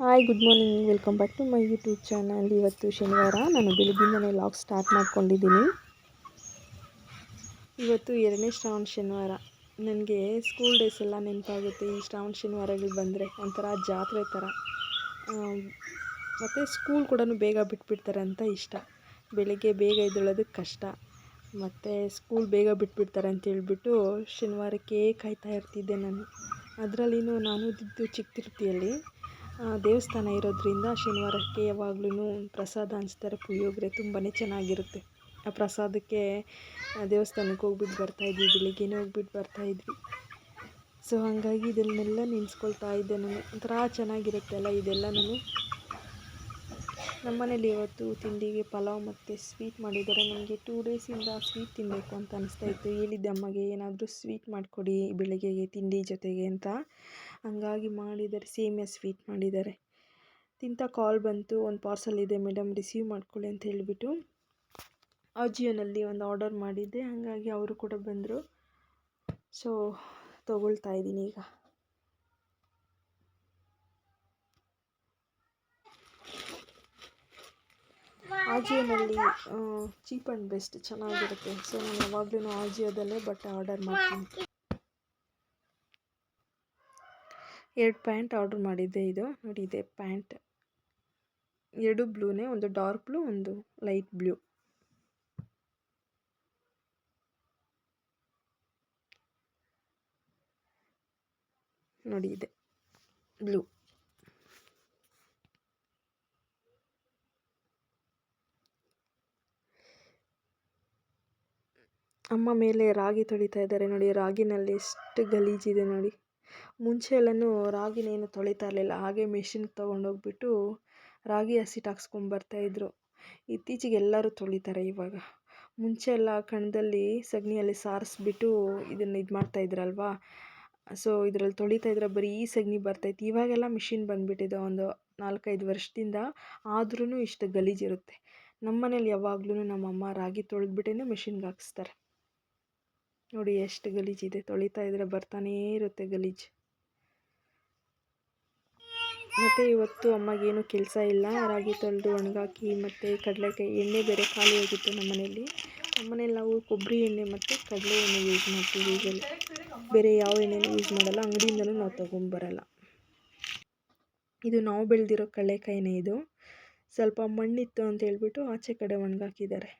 Hi good morning welcome back to my YouTube channel ಇವತ್ತು ಶನಿವಾರ ನಾನು ಬೆಳಗ್ಗಿಂದನೇ ಲಾಗ್ ಸ್ಟಾರ್ಟ್ ಮಾಡ್ಕೊಂಡಿದ್ದೀನಿ ಇವತ್ತು ಎರಡನೇ ಶ್ರಾವಣ ಶನಿವಾರ ನನಗೆ ಸ್ಕೂಲ್ ಡೇಸ್ ಎಲ್ಲ ನೆನಪಾಗುತ್ತೆ ಈ ಶ್ರಾವಣ ಶನಿವಾರಗಳು ಬಂದರೆ ಒಂಥರ ಜಾತ್ರೆ ಥರ ಮತ್ತು ಸ್ಕೂಲ್ ಕೂಡ ಬೇಗ ಬಿಟ್ಬಿಡ್ತಾರೆ ಅಂತ ಇಷ್ಟ ಬೆಳಗ್ಗೆ ಬೇಗ ಎದ್ದೇಳೋದಕ್ಕೆ ಕಷ್ಟ ಮತ್ತು ಸ್ಕೂಲ್ ಬೇಗ ಬಿಟ್ಬಿಡ್ತಾರೆ ಅಂತ ಹೇಳ್ಬಿಟ್ಟು ಶನಿವಾರಕ್ಕೆ ಕಾಯ್ತಾ ಇರ್ತಿದ್ದೆ ನಾನು ಅದರಲ್ಲಿನೂ ನಾನು ಇದ್ದಿದ್ದು ಚಿಕ್ಕ ತಿರುಪತಿಯಲ್ಲಿ ದೇವಸ್ಥಾನ ಇರೋದ್ರಿಂದ ಶನಿವಾರಕ್ಕೆ ಯಾವಾಗ್ಲೂ ಪ್ರಸಾದ ಹಂಚ್ತಾರೆ. ಪುಳಿಯೋಗರೆ ತುಂಬಾ ಚೆನ್ನಾಗಿರುತ್ತೆ. ಆ ಪ್ರಸಾದಕ್ಕೆ ದೇವಸ್ಥಾನಕ್ಕೆ ಹೋಗ್ಬಿಟ್ಟು ಬರ್ತಾಯಿದ್ವಿ ಬೆಳಿಗ್ಗೆನೇ ಹೋಗ್ಬಿಟ್ಟು ಬರ್ತಾಯಿದ್ವಿ ಸೊ ಹಾಗಾಗಿ ಇದನ್ನೆಲ್ಲ ನೆನೆಸ್ಕೊಳ್ತಾ ಇದ್ದೆ ನಾನು. ಒಂಥರ ಚೆನ್ನಾಗಿರುತ್ತೆ ಅಲ್ಲ ಇದೆಲ್ಲನೂ. ನಮ್ಮ ಮನೇಲಿ ಇವತ್ತು ತಿಂಡಿಗೆ ಪಲಾವ್ ಮತ್ತು ಸ್ವೀಟ್ ಮಾಡಿದ್ದಾರೆ. ನನಗೆ ಟೂ ಡೇಸಿಂದ ಸ್ವೀಟ್ ತಿನ್ನಬೇಕು ಅಂತ ಅನಿಸ್ತಾ ಇತ್ತು. ಹೇಳಿದ್ದೆ ಅಮ್ಮಗೆ, ಏನಾದರೂ ಸ್ವೀಟ್ ಮಾಡಿಕೊಡಿ ಬೆಳಗ್ಗೆಗೆ ತಿಂಡಿ ಜೊತೆಗೆ ಅಂತ. ಹಂಗಾಗಿ ಮಾಡಿದ್ದಾರೆ ಸೇಮಿಯಾ ಸ್ವೀಟ್ ಮಾಡಿದ್ದಾರೆ ತಿಂತ ಕಾಲ್ ಬಂತು, ಒಂದು ಪಾರ್ಸಲ್ ಇದೆ, ಮೇಡಮ್, ರಿಸೀವ್ ಮಾಡ್ಕೊಳ್ಳಿ ಅಂತ ಹೇಳಿಬಿಟ್ಟು ಅಜಿಯೋನಲ್ಲಿ ಒಂದು ಆರ್ಡರ್ ಮಾಡಿದ್ದೆ. ಹಾಗಾಗಿ ಅವರು ಕೂಡ ಬಂದರು. ಸೊ ತೊಗೊಳ್ತಾ ಇದ್ದೀನಿ ಈಗ. ಆಜಿಯೋನಲ್ಲಿ ಚೀಪ್ ಆ್ಯಂಡ್ ಬೆಸ್ಟ್, ಚೆನ್ನಾಗಿರುತ್ತೆ. ಸೊ ನಾನು ಯಾವಾಗಲೂ ಆಜಿಯೋದಲ್ಲೇ ಬಟ್ಟೆ ಆರ್ಡರ್ ಮಾಡ್ತೀನಿ. ಎರಡು ಪ್ಯಾಂಟ್ ಆರ್ಡರ್ ಮಾಡಿದ್ದೆ ಇದು. ನೋಡಿ ಇದೆ ಪ್ಯಾಂಟ್. ಎರಡು ಬ್ಲೂನೇ, ಒಂದು ಡಾರ್ಕ್ ಬ್ಲೂ, ಒಂದು ಲೈಟ್ ಬ್ಲೂ. ನೋಡಿ ಇದೆ ಬ್ಲೂ. ಅಮ್ಮ ಮೇಲೆ ರಾಗಿ ತೊಳಿತಾ ಇದ್ದಾರೆ. ನೋಡಿ, ರಾಗಿನಲ್ಲಿ ಎಷ್ಟು ಗಲೀಜಿದೆ ನೋಡಿ. ಮುಂಚೆ ಎಲ್ಲನೂ ರಾಗಿನೇನು ತೊಳಿತಾ ಇರಲಿಲ್ಲ. ಹಾಗೆ ಮಿಷಿನ್ಗೆ ತೊಗೊಂಡೋಗ್ಬಿಟ್ಟು ರಾಗಿ ಹಸಿಟ್ಟು ಹಾಕ್ಸ್ಕೊಂಬರ್ತಾಯಿದ್ರು ಇತ್ತೀಚೆಗೆ ಎಲ್ಲರೂ ತೊಳಿತಾರೆ ಇವಾಗ. ಮುಂಚೆ ಎಲ್ಲ ಕಣದಲ್ಲಿ ಸಗಣಿಯಲ್ಲಿ ಸಾರಿಸ್ಬಿಟ್ಟು ಇದನ್ನು ಇದು ಮಾಡ್ತಾಯಿದ್ರಲ್ವಾ ಸೊ ಇದರಲ್ಲಿ ತೊಳಿತಾ ಇದ್ರೆ ಬರೀ ಸಗಣಿ ಬರ್ತೈತಿ ಇವಾಗೆಲ್ಲ ಮಿಷಿನ್ ಬಂದುಬಿಟ್ಟಿದೆ ಒಂದು ನಾಲ್ಕೈದು ವರ್ಷದಿಂದ. ಆದ್ರೂ ಇಷ್ಟು ಗಲೀಜಿರುತ್ತೆ ನಮ್ಮ ಮನೇಲಿ ಯಾವಾಗ್ಲೂ ನಮ್ಮಮ್ಮ ರಾಗಿ ತೊಳೆದ್ಬಿಟ್ಟೇ ಮಿಷಿನ್ಗೆ ಹಾಕಿಸ್ತಾರೆ. ನೋಡಿ ಎಷ್ಟು ಗಲೀಜಿದೆ ತೊಳಿತಾ ಇದ್ರೆ ಬರ್ತಾನೇ ಇರುತ್ತೆ ಗಲೀಜು. ಮತ್ತು ಇವತ್ತು ಅಮ್ಮಗೇನು ಕೆಲಸ ಇಲ್ಲ. ರಾಗಿ ತೊಳೆದು ಒಣಗಾಕಿ ಮತ್ತು ಕಡಲೆಕಾಯಿ ಎಣ್ಣೆ ಬೇರೆ ಖಾಲಿ ಆಗಿತ್ತು ನಮ್ಮ ಮನೆಯಲ್ಲಿ ನಮ್ಮನೇಲಿ ನಾವು ಕೊಬ್ಬರಿ ಎಣ್ಣೆ ಮತ್ತು ಕಡಲೆ ಎಣ್ಣೆ ಯೂಸ್ ಮಾಡ್ತೀವಿ ಯೂಸಲ್ಲಿ ಬೇರೆ ಯಾವ ಎಣ್ಣೆನೂ ಯೂಸ್ ಮಾಡಲ್ಲ. ಅಂಗಡಿಯಿಂದಲೂ ನಾವು ತೊಗೊಂಬರಲ್ಲ. ಇದು ನಾವು ಬೆಳೆದಿರೋ ಕಡಲೆಕಾಯಿನೇ ಇದು. ಸ್ವಲ್ಪ ಮಣ್ಣಿತ್ತು ಅಂತ ಹೇಳ್ಬಿಟ್ಟು ಆಚೆ ಕಡೆ ಒಣಗಾಕಿದ್ದಾರೆ.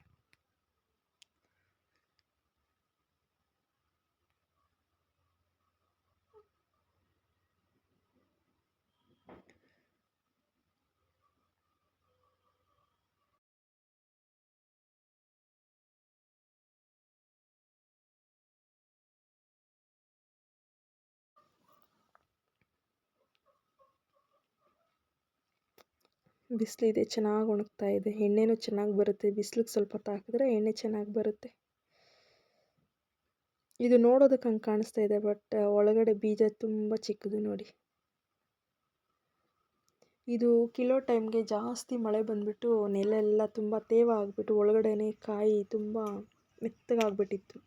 ಬಿಸಿಲಿದೆ ಚೆನ್ನಾಗಿ ಒಣಗ್ತಾ ಇದೆ, ಎಣ್ಣೆನೂ ಚೆನ್ನಾಗಿ ಬರುತ್ತೆ, ಬಿಸಿಲಿಗೆ ಸ್ವಲ್ಪ ಹೊತ್ತು ಹಾಕಿದ್ರೆ ಎಣ್ಣೆ ಚೆನ್ನಾಗಿ ಬರುತ್ತೆ. ಇದು ನೋಡೋದಕ್ಕೆ ಹಂಗೆ ಕಾಣಿಸ್ತಾ ಇದೆ, ಬಟ್ ಒಳಗಡೆ ಬೀಜ ತುಂಬ ಚಿಕ್ಕದು ನೋಡಿ. ಇದು ಕಿಲೋ ಟೈಮ್ಗೆ ಜಾಸ್ತಿ ಮಳೆ ಬಂದುಬಿಟ್ಟು ನೆಲ ಎಲ್ಲ ತುಂಬ ತೇವ ಆಗಿಬಿಟ್ಟು ಒಳಗಡೆನೆ ಕಾಯಿ ತುಂಬ ಮೆತ್ತಗಾಗ್ಬಿಟ್ಟಿತ್ತು.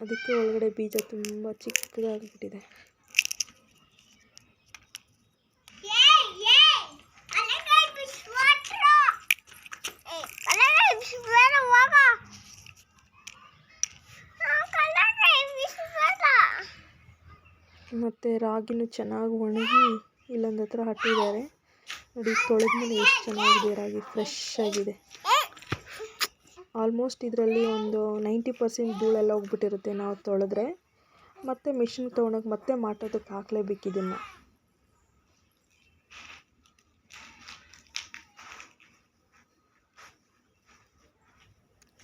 ಅದಕ್ಕೆ ಒಳಗಡೆ ಬೀಜ ತುಂಬ ಚಿಕ್ಕದಾಗ್ಬಿಟ್ಟಿದೆ. ಮತ್ತು ರಾಗಿನೂ ಚೆನ್ನಾಗಿ ಒಣಗಿ ಇಲ್ಲೊಂದು ಹತ್ರ ಹಾಕಿದ್ದಾರೆ ನೋಡಿ, ತೊಳೆದ್ಮೇಲೆ ಎಷ್ಟು ಚೆನ್ನಾಗಿದೆ ರಾಗಿ. ಫ್ರೆಶ್ ಆಗಿದೆ. ಆಲ್ಮೋಸ್ಟ್ ಇದರಲ್ಲಿ ಒಂದು ನೈಂಟಿ ಪರ್ಸೆಂಟ್ ಧೂಳೆಲ್ಲ ಹೋಗ್ಬಿಟ್ಟಿರುತ್ತೆ ನಾವು ತೊಳೆದ್ರೆ. ಮತ್ತೆ ಮಿಷಿನ್ ತೊಗೊಂಡೋಗಿ ಮತ್ತೆ ಮಾಟೋದಕ್ಕೆ ಹಾಕ್ಲೇಬೇಕು ಇದನ್ನು.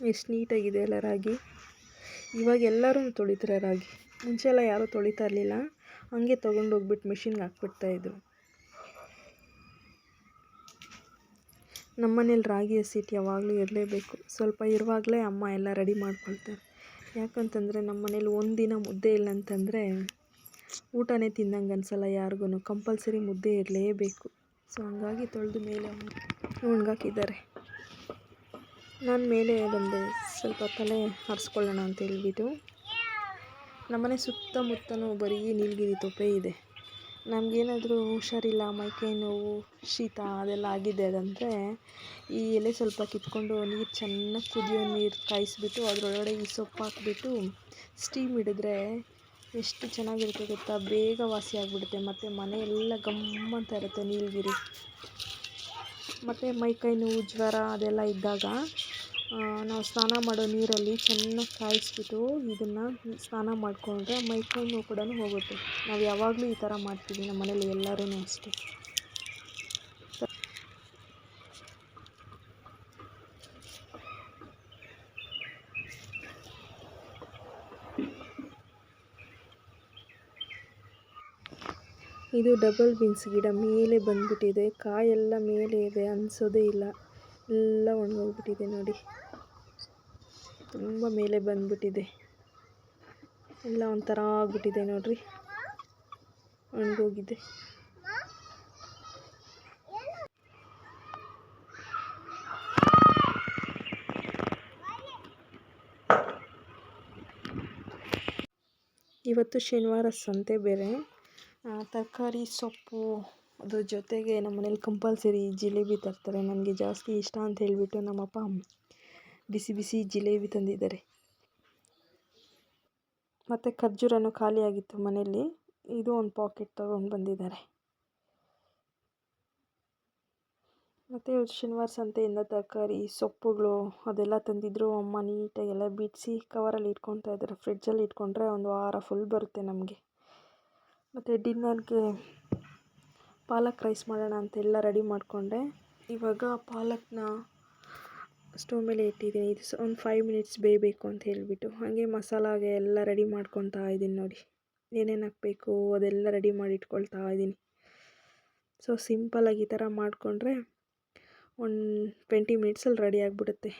ಎಷ್ಟು ನೀಟಾಗಿದೆ ಅಲ್ಲ ರಾಗಿ. ಇವಾಗ ಎಲ್ಲರೂ ತೊಳಿತಾರೆ ರಾಗಿ? ಮುಂಚೆ ಎಲ್ಲ ಯಾರೂ ತೊಳಿತಾ ಇರಲಿಲ್ಲ. ಹಂಗೆ ತೊಗೊಂಡೋಗ್ಬಿಟ್ಟು ಮಿಷಿನ್ಗೆ ಹಾಕ್ಬಿಡ್ತಾಯಿದ್ರು ನಮ್ಮ ಮನೇಲಿ ರಾಗಿ ಹಸಿಟ್ಟು ಯಾವಾಗಲೂ ಇರಲೇಬೇಕು. ಸ್ವಲ್ಪ ಇರುವಾಗಲೇ ಅಮ್ಮ ಎಲ್ಲ ರೆಡಿ ಮಾಡ್ಕೊಳ್ತಾರೆ. ಯಾಕಂತಂದರೆ ನಮ್ಮ ಮನೇಲಿ ಒಂದಿನ ಮುದ್ದೆ ಇಲ್ಲ ಅಂತಂದರೆ ಊಟನೇ ತಿನ್ನಂಗೆ ಅನ್ಸಲ್ಲ ಯಾರಿಗೂ ಕಂಪಲ್ಸರಿ ಮುದ್ದೆ ಇರಲೇಬೇಕು. ಸೊ, ಹಂಗಾಗಿ ತೊಳೆದು ಮೇಲೆ ಒಣಗಾಕಿದ್ದಾರೆ ನಾನು ಮೇಲೆ ಬಂದೆ. ಸ್ವಲ್ಪ ತಲೆ ಹರಿಸ್ಕೊಳ್ಳೋಣ ಅಂತ ಹೇಳ್ಬಿಟ್ಟು. ನಮ್ಮನೆ ಸುತ್ತಮುತ್ತಲೂ ಬರೀ ನೀಲಗಿರಿ ತೊಪ್ಪೆ ಇದೆ. ನಮಗೇನಾದರೂ ಹುಷಾರಿಲ್ಲ, ಮೈಕೈ ನೋವು, ಶೀತ ಅದೆಲ್ಲ ಆಗಿದೆ ಅಂದರೆ ಈ ಎಲೆ ಸ್ವಲ್ಪ ಕಿತ್ಕೊಂಡು ನೀರು ಚೆನ್ನಾಗಿ ಕುದಿಯೋ ನೀರು ಕಾಯಿಸಿಬಿಟ್ಟು ಅದರೊಳಗಡೆ ಈ ಸೊಪ್ಪು ಹಾಕ್ಬಿಟ್ಟು ಸ್ಟೀಮ್ ಹಿಡಿದ್ರೆ ಎಷ್ಟು ಚೆನ್ನಾಗಿರುತ್ತೆ ಗೊತ್ತಾ? ಬೇಗ ವಾಸಿ ಆಗಿಬಿಡುತ್ತೆ. ಮತ್ತು ಮನೆಯೆಲ್ಲ ಘಮ್ ಅಂತ ಇರುತ್ತೆ ನೀಲಗಿರಿ. ಮತ್ತು ಮೈಕೈ ನೋವು, ಜ್ವರ ಅದೆಲ್ಲ ಇದ್ದಾಗ ನಾವು ಸ್ನಾನ ಮಾಡೋ ನೀರಲ್ಲಿ ಚೆನ್ನಾಗಿ ಕಾಯಿಸ್ಬಿಟ್ಟು ಇದನ್ನು ಸ್ನಾನ ಮಾಡಿಕೊಂಡ್ರೆ ಮೈಕೈ ನೋವು ಕೂಡ ಹೋಗುತ್ತೆ. ನಾವು ಯಾವಾಗಲೂ ಈ ಥರ ಮಾಡ್ತೀವಿ ನಮ್ಮ ಮನೇಲಿ ಎಲ್ಲರೂ ಅಷ್ಟೇ. ಇದು ಡಬಲ್ ಬೀನ್ಸ್ ಗಿಡ ಮೇಲೆ ಬಂದ್ಬಿಟ್ಟಿದೆ. ಕಾಯೆಲ್ಲ ಮೇಲೆ ಇದೆ, ಅನಿಸೋದೇ ಇಲ್ಲ. ಎಲ್ಲ ಒಣಗೋಗ್ಬಿಟ್ಟಿದೆ ನೋಡಿ. ತುಂಬ ಮೇಲೆ ಬಂದ್ಬಿಟ್ಟಿದೆ. ಎಲ್ಲ ಒಂಥರ ಆಗ್ಬಿಟ್ಟಿದೆ ನೋಡ್ರಿ. ಒಣಗೋಗಿದೆ ಇವತ್ತು ಶನಿವಾರ ಸಂತೆ ಬೇರೆ. ತರಕಾರಿ, ಸೊಪ್ಪು ಅದ್ರ ಜೊತೆಗೆ ನಮ್ಮ ಮನೇಲಿ ಕಂಪಲ್ಸರಿ ಜಿಲೇಬಿ ತರ್ತಾರೆ. ನನಗೆ ಜಾಸ್ತಿ ಇಷ್ಟ ಅಂತ ಹೇಳಿಬಿಟ್ಟು ನಮ್ಮಪ್ಪ ಬಿಸಿ ಬಿಸಿ ಜಿಲೇಬಿ ತಂದಿದ್ದಾರೆ. ಮತ್ತು ಖರ್ಜೂರನು ಖಾಲಿಯಾಗಿತ್ತು ಮನೆಯಲ್ಲಿ. ಇದು ಒಂದು ಪಾಕೆಟ್ ತೊಗೊಂಡು ಬಂದಿದ್ದಾರೆ. ಮತ್ತು ಇವತ್ತು ಶನಿವಾರ ಸಂತೆಯಿಂದ ತರಕಾರಿ, ಸೊಪ್ಪುಗಳು ಅದೆಲ್ಲ ತಂದಿದ್ದರು ಅಮ್ಮ ನೀಟಾಗೆಲ್ಲ ಬಿಡಿಸಿ ಕವರಲ್ಲಿ ಇಟ್ಕೊತಾ ಇದ್ದಾರೆ. ಫ್ರಿಡ್ಜಲ್ಲಿ ಇಟ್ಕೊಂಡ್ರೆ ಒಂದು ವಾರ ಫುಲ್ ಬರುತ್ತೆ ನಮಗೆ. ಮತ್ತು ಡಿನ್ನರ್ಗೆ ಪಾಲಕ್ ರೈಸ್ ಮಾಡೋಣ ಅಂತೆಲ್ಲ ರೆಡಿ ಮಾಡಿಕೊಂಡೆ. ಇವಾಗ ಪಾಲಕ್ನ ಸ್ಟವ್ ಮೇಲೆ ಇಟ್ಟಿದ್ದೀನಿ ಇದು ಒಂದು ಫೈವ್ ಮಿನಿಟ್ಸ್ ಬೇಯಬೇಕು ಅಂತ ಹೇಳಿಬಿಟ್ಟು. ಹಾಗೆ ಮಸಾಲಾಗೆ ಎಲ್ಲ ರೆಡಿ ಮಾಡ್ಕೊತಾ ಇದ್ದೀನಿ ನೋಡಿ. ಏನೇನು ಹಾಕಬೇಕು, ಅದೆಲ್ಲ ರೆಡಿ ಮಾಡಿ ಇಟ್ಕೊಳ್ತಾ ಇದ್ದೀನಿ. ಸೊ ಸಿಂಪಲಾಗಿ ಈ ಥರ ಮಾಡಿಕೊಂಡ್ರೆ ಒಂದು ಟ್ವೆಂಟಿ ಮಿನಿಟ್ಸಲ್ಲಿ ರೆಡಿ ಆಗಿಬಿಡುತ್ತೆ.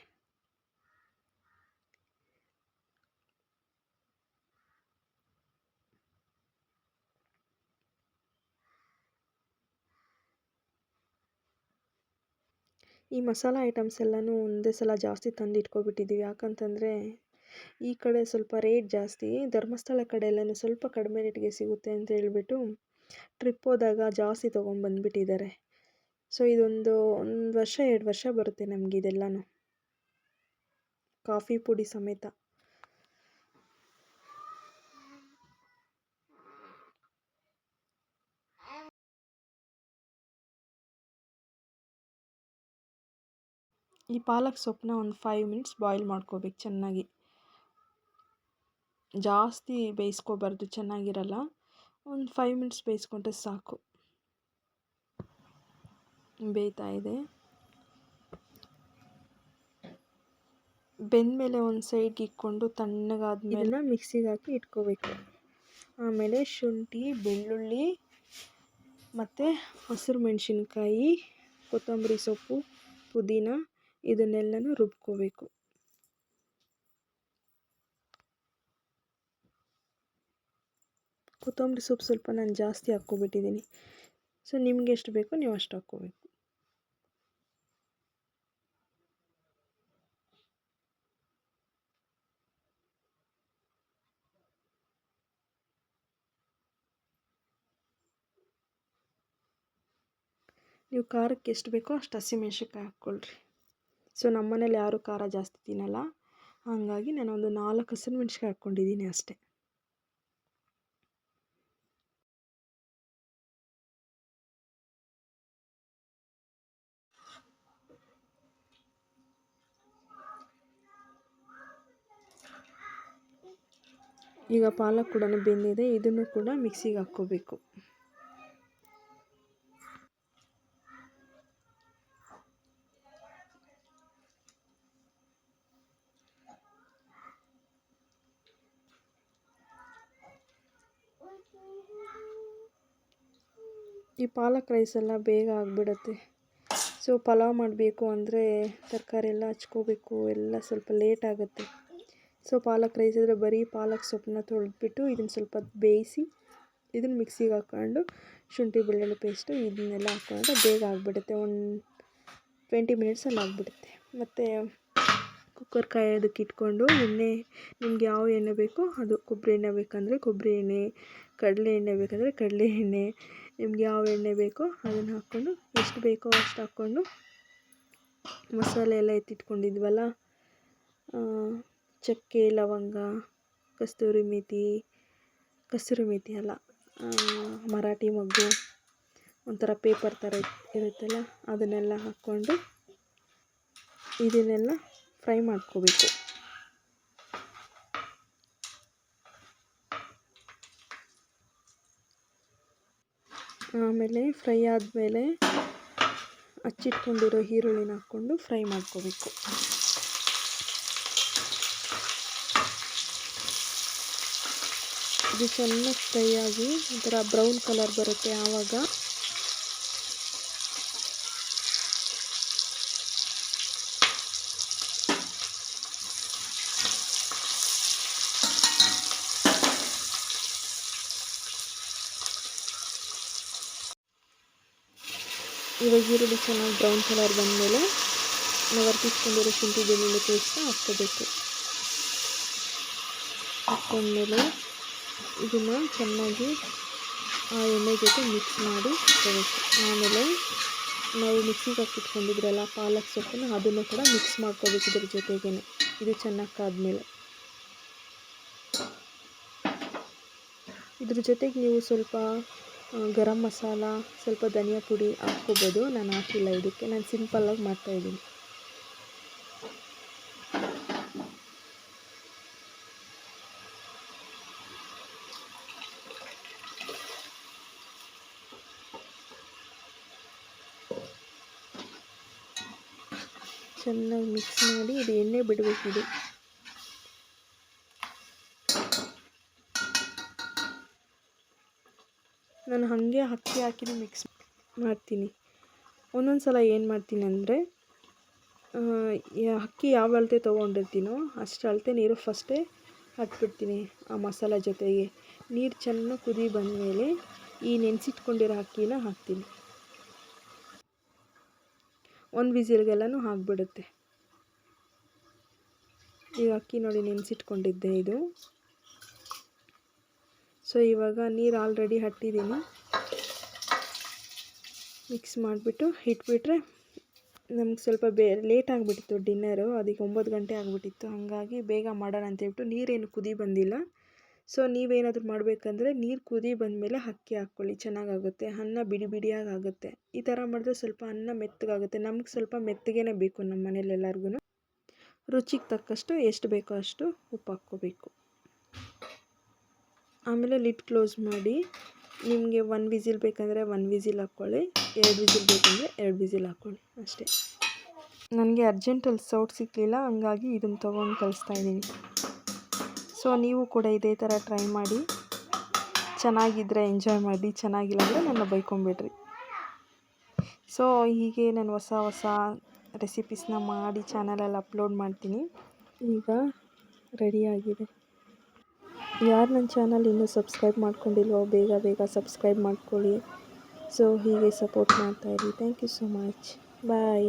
ಈ ಮಸಾಲ ಐಟಮ್ಸ್ ಎಲ್ಲನೂ ಒಂದೇ ಸಲ ಜಾಸ್ತಿ ತಂದು ಇಟ್ಕೊಬಿಟ್ಟಿದ್ದೀವಿ. ಯಾಕಂತಂದರೆ ಈ ಕಡೆ ಸ್ವಲ್ಪ ರೇಟ್ ಜಾಸ್ತಿ, ಧರ್ಮಸ್ಥಳ ಕಡೆ ಎಲ್ಲನೂ ಸ್ವಲ್ಪ ಕಡಿಮೆ ರೇಟ್ಗೆ ಸಿಗುತ್ತೆ ಅಂತ ಹೇಳಿಬಿಟ್ಟು ಟ್ರಿಪ್ ಹೋದಾಗ ಜಾಸ್ತಿ ತೊಗೊಂಡ್ಬಂದ್ಬಿಟ್ಟಿದ್ದಾರೆ ಸೊ, ಇದೊಂದು ಒಂದು ವರ್ಷ, ಎರಡು ವರ್ಷ ಬರುತ್ತೆ ನಮಗಿದೆಲ್ಲನೂ ಕಾಫಿ ಪುಡಿ ಸಮೇತ. ಈ ಪಾಲಕ್ ಸೊಪ್ಪನ್ನ ಒಂದು ಫೈವ್ ಮಿನಿಟ್ಸ್ ಬಾಯ್ಲ್ ಮಾಡ್ಕೋಬೇಕು ಚೆನ್ನಾಗಿ. ಜಾಸ್ತಿ ಬೇಯಿಸ್ಕೋಬಾರ್ದು, ಚೆನ್ನಾಗಿರಲ್ಲ. ಒಂದು ಫೈವ್ ಮಿನಿಟ್ಸ್ ಬೇಯಿಸ್ಕೊಂಡ್ರೆ ಸಾಕು. ಬೇಯ್ತಾ ಇದೆ. ಬೆಂದಮೇಲೆ ಒಂದು ಸೈಡ್ಗೆ ಇಕ್ಕೊಂಡು ತಣ್ಣಗಾದ್ಮೇಲೆ ಮಿಕ್ಸಿಗೆ ಹಾಕಿ ಇಟ್ಕೋಬೇಕು. ಆಮೇಲೆ ಶುಂಠಿ, ಬೆಳ್ಳುಳ್ಳಿ ಮತ್ತು ಹಸಿರು ಮೆಣಸಿನ್ಕಾಯಿ, ಕೊತ್ತಂಬರಿ ಸೊಪ್ಪು, ಪುದೀನ ಇದನ್ನೆಲ್ಲನೂ ರುಬ್ಕೋಬೇಕು. ಕೊತ್ತಂಬರಿ ಸೊಪ್ಪು ಸ್ವಲ್ಪ ನಾನು ಜಾಸ್ತಿ ಹಾಕ್ಕೊಬಿಟ್ಟಿದ್ದೀನಿ ಸೊ, ನಿಮ್ಗೆ ಎಷ್ಟು ಬೇಕೋ ನೀವು ಅಷ್ಟು ಹಾಕ್ಕೋಬೇಕು. ನೀವು ಖಾರಕ್ಕೆ ಎಷ್ಟು ಬೇಕೋ ಅಷ್ಟು ಹಸಿಮೆಣ್ಸಿಕಾಯಿ ಹಾಕ್ಕೊಳ್ರಿ. ಸೊ ನಮ್ಮ ಮನೇಲಿ ಯಾರೂ ಖಾರ ಜಾಸ್ತಿ ತಿನ್ನಲ್ಲ. ಹಾಗಾಗಿ ನಾನು ಒಂದು ನಾಲ್ಕು ಹಸಿಮೆಣ್ಸಿನ್ಕಾಯಿ ಹಾಕ್ಕೊಂಡಿದ್ದೀನಿ ಅಷ್ಟೇ. ಈಗ ಪಾಲಕ್ ಕೂಡ ಬೆಂದಿದೆ. ಇದನ್ನು ಕೂಡ ಮಿಕ್ಸಿಗೆ ಹಾಕ್ಕೋಬೇಕು. ಈ ಪಾಲಕ್ ರೈಸ್ ಎಲ್ಲ ಬೇಗ ಆಗಿಬಿಡುತ್ತೆ. ಸೊ ಪಲಾವ್ ಮಾಡಬೇಕು ಅಂದರೆ ತರಕಾರಿ ಎಲ್ಲ ಹಚ್ಕೋಬೇಕು, ಎಲ್ಲ ಸ್ವಲ್ಪ ಲೇಟ್ ಆಗುತ್ತೆ. ಸೊ ಪಾಲಕ್ ರೈಸ್ ಇದ್ರೆ ಬರೀ ಪಾಲಕ್ ಸೊಪ್ಪನ್ನ ತೊಳೆದ್ಬಿಟ್ಟು ಇದನ್ನು ಸ್ವಲ್ಪ ಬೇಯಿಸಿ ಇದನ್ನು ಮಿಕ್ಸಿಗೆ ಹಾಕ್ಕೊಂಡು ಶುಂಠಿ ಬೆಳ್ಳುಳ್ಳಿ ಪೇಸ್ಟು ಇದನ್ನೆಲ್ಲ ಹಾಕ್ಕೊಂಡ್ರೆ ಬೇಗ ಆಗಿಬಿಡುತ್ತೆ. ಒಂದು ಟ್ವೆಂಟಿ ಮಿನಿಟ್ಸಲ್ಲಿ ಆಗಿಬಿಡುತ್ತೆ. ಮತ್ತು ಕುಕ್ಕರ್ ಕಾಯೋದಕ್ಕೆ ಇಟ್ಕೊಂಡು ಎಣ್ಣೆ, ನಿಮ್ಗೆ ಯಾವ ಎಣ್ಣೆ ಬೇಕೋ ಅದು ಕೊಬ್ಬರಿ ಎಣ್ಣೆ ಬೇಕಂದರೆ ಕೊಬ್ಬರಿ ಎಣ್ಣೆ, ಕಡಲೆ ಎಣ್ಣೆ ಬೇಕಂದರೆ ಕಡಲೆ ಎಣ್ಣೆ ನಿಮ್ಗೆ ಯಾವ ಎಣ್ಣೆ ಬೇಕೋ ಅದನ್ನು ಹಾಕ್ಕೊಂಡು, ಎಷ್ಟು ಬೇಕೋ ಅಷ್ಟು ಹಾಕ್ಕೊಂಡು ಮಸಾಲೆ ಎಲ್ಲ ಎತ್ತಿಟ್ಕೊಂಡಿದ್ವಲ್ಲ ಚಕ್ಕೆ, ಲವಂಗ, ಕಸ್ತೂರಿ ಮೇಥಿ ಕಸ್ತೂರಿ ಮೇಥಿ ಅಲ್ಲ ಮರಾಠಿ ಮೊಗ್ಗು, ಒಂಥರ ಪೇಪರ್ ಥರ ಇರುತ್ತಲ್ಲ, ಅದನ್ನೆಲ್ಲ ಹಾಕ್ಕೊಂಡು ಇದನ್ನೆಲ್ಲ ಫ್ರೈ ಮಾಡ್ಕೋಬೇಕು. ಆಮೇಲೆ ಫ್ರೈ ಆದಮೇಲೆ ಹಚ್ಚಿಟ್ಕೊಂಡಿರೋ ಈರುಳ್ಳಿನ ಹಾಕ್ಕೊಂಡು ಫ್ರೈ ಮಾಡ್ಕೋಬೇಕು. ಇದು ಚೆನ್ನಾಗಿ ಫ್ರೈ ಆಗಿ ಒಂಥರ ಬ್ರೌನ್ ಕಲರ್ ಬರುತ್ತೆ ಆವಾಗ ಇವಾಗ ಈರುಳ್ಳಿ ಚೆನ್ನಾಗಿ ಬ್ರೌನ್ ಕಲರ್ ಬಂದಮೇಲೆ ನಾವು ಅರ್ಪಿಸ್ಕೊಂಡಿರೋ ಶುಂಠಿ ಬೆಳ್ಳುಳ್ಳಿ ಪೇಸ್ಟ್ನ ಹಾಕ್ಕೋಬೇಕು. ಹಾಕ್ಕೊಂಡ್ಮೇಲೆ ಇದನ್ನು ಚೆನ್ನಾಗಿ ಆ ಎಣ್ಣೆ ಜೊತೆ ಮಿಕ್ಸ್ ಮಾಡಿ ಇಟ್ಕೋಬೇಕು ಆಮೇಲೆ ನಾವು ಮಿಕ್ಸಿಗೆ ಹಾಕಿಟ್ಕೊಂಡಿದ್ರಲ್ಲ ಪಾಲಕ್ ಸೊಪ್ಪನ್ನು ಅದನ್ನು ಕೂಡ ಮಿಕ್ಸ್ ಮಾಡ್ಕೋಬೇಕು ಇದ್ರ ಜೊತೆಗೇ ಇದು ಚೆನ್ನಾಗಿ ಕಾದ್ಮೇಲೆ. ಇದ್ರ ಜೊತೆಗೆ ನೀವು ಸ್ವಲ್ಪ ಗರಂ ಮಸಾಲ, ಸ್ವಲ್ಪ ಧನಿಯಾ ಪುಡಿ ಹಾಕ್ಕೋಬೋದು. ನಾನು ಹಾಕಿಲ್ಲ ಇದಕ್ಕೆ. ನಾನು ಸಿಂಪಲ್ಲಾಗಿ ಮಾಡ್ತಾಯಿದ್ದೀನಿ ಚೆನ್ನಾಗಿ ಮಿಕ್ಸ್ ಮಾಡಿ ಇದು ಎಣ್ಣೆ ಬಿಡಬೇಕಿದು ನಾನು ಹಾಗೆ ಅಕ್ಕಿ ಹಾಕಿನೂ ಮಿಕ್ಸ್ ಮಾಡ್ತೀನಿ. ಒಂದೊಂದು ಸಲ ಏನು ಮಾಡ್ತೀನಿ ಅಂದರೆ ಅಕ್ಕಿ ಯಾವ ಅಳತೆ ತೊಗೊಂಡಿರ್ತೀನೋ ಅಷ್ಟು ಅಳತೆ ನೀರು ಫಸ್ಟೇ ಹಾಕ್ಬಿಡ್ತೀನಿ ಆ ಮಸಾಲ ಜೊತೆಗೆ. ನೀರು ಚೆನ್ನಾಗಿ ಕುದಿ ಬಂದಮೇಲೆ ಈ ನೆನೆಸಿಟ್ಕೊಂಡಿರೋ ಅಕ್ಕಿನ ಹಾಕ್ತೀನಿ. ಒಂದು ವಿಸಿಲ್ಗೆಲ್ಲನೂ ಹಾಕ್ಬಿಡುತ್ತೆ ಈಗ ಅಕ್ಕಿ ನೋಡಿ ನೆನೆಸಿಟ್ಕೊಂಡಿದ್ದೆ ಇದು. ಸೊ, ಇವಾಗ ನೀರು ಆಲ್ರೆಡಿ ಹಟ್ಟಿದ್ದೀನಿ ಮಿಕ್ಸ್ ಮಾಡಿಬಿಟ್ಟು ಇಟ್ಬಿಟ್ರೆ ನಮ್ಗೆ ಸ್ವಲ್ಪ ಬೇ ಲೇಟ್ ಆಗಿಬಿಟ್ಟಿತ್ತು ಡಿನ್ನರು ಅದಕ್ಕೆ ಒಂಬತ್ತು ಗಂಟೆ ಆಗಿಬಿಟ್ಟಿತ್ತು. ಹಾಗಾಗಿ ಬೇಗ ಮಾಡೋಣ ಅಂತೇಳ್ಬಿಟ್ಟು ನೀರೇನು ಕುದಿ ಬಂದಿಲ್ಲ. ಸೊ, ನೀವೇನಾದರೂ ಮಾಡಬೇಕಂದ್ರೆ ನೀರು ಕುದಿ ಬಂದಮೇಲೆ ಅಕ್ಕಿ ಹಾಕ್ಕೊಳ್ಳಿ. ಚೆನ್ನಾಗಾಗುತ್ತೆ. ಅನ್ನ ಬಿಡಿ ಬಿಡಿಯಾಗಿ ಆಗುತ್ತೆ ಈ ಥರ ಮಾಡಿದ್ರೆ ಸ್ವಲ್ಪ ಅನ್ನ ಮೆತ್ತಗಾಗುತ್ತೆ. ನಮ್ಗೆ ಸ್ವಲ್ಪ ಮೆತ್ತಗೇನೆ ಬೇಕು ನಮ್ಮ ಮನೇಲಿ ಎಲ್ಲರಿಗೂ ರುಚಿಗೆ ತಕ್ಕಷ್ಟು ಎಷ್ಟು ಬೇಕೋ ಅಷ್ಟು ಉಪ್ಪು ಹಾಕ್ಕೋಬೇಕು. ಆಮೇಲೆ ಲಿಡ್ ಕ್ಲೋಸ್ ಮಾಡಿ, ನಿಮಗೆ ಒನ್ ವಿಸಿಲ್ ಬೇಕಂದರೆ ಒನ್ ವಿಸಿಲ್ ಹಾಕ್ಕೊಳ್ಳಿ ಎರಡು ವಿಸಿಲ್ ಬೇಕಂದರೆ ಎರಡು ವಿಸಿಲ್ ಹಾಕ್ಕೊಳ್ಳಿ ಅಷ್ಟೇ. ನನಗೆ ಅರ್ಜೆಂಟಲ್ಲಿ ಸೌಟ್ ಸಿಕ್ಕಲಿಲ್ಲ ಹಂಗಾಗಿ ಇದನ್ನು ತೊಗೊಂಡು ಕಳಿಸ್ತಾ ಇದ್ದೀನಿ. ಸೊ ನೀವು ಕೂಡ ಇದೇ ಥರ ಟ್ರೈ ಮಾಡಿ. ಚೆನ್ನಾಗಿದ್ದರೆ ಎಂಜಾಯ್ ಮಾಡಿ, ಚೆನ್ನಾಗಿಲ್ಲ ಅಂದರೆ ನನ್ನ ಬೈಕೊಂಬಿಡ್ರಿ ಸೊ ಹೀಗೆ ನಾನು ಹೊಸ ಹೊಸ ರೆಸಿಪೀಸ್ನ ಮಾಡಿ ಚಾನಲಲ್ಲಿ ಅಪ್ಲೋಡ್ ಮಾಡ್ತೀನಿ. ಈಗ ರೆಡಿಯಾಗಿದೆ ಯಾರು ನನ್ನ ಚಾನಲ್ ಇನ್ನೂ ಸಬ್ಸ್ಕ್ರೈಬ್ ಮಾಡ್ಕೊಂಡಿಲ್ವೋ, ಬೇಗ ಬೇಗ ಸಬ್ಸ್ಕ್ರೈಬ್ ಮಾಡ್ಕೊಳ್ಳಿ. ಸೊ ಹೀಗೆ support ಮಾಡ್ತಾಯಿರಿ thank you so much bye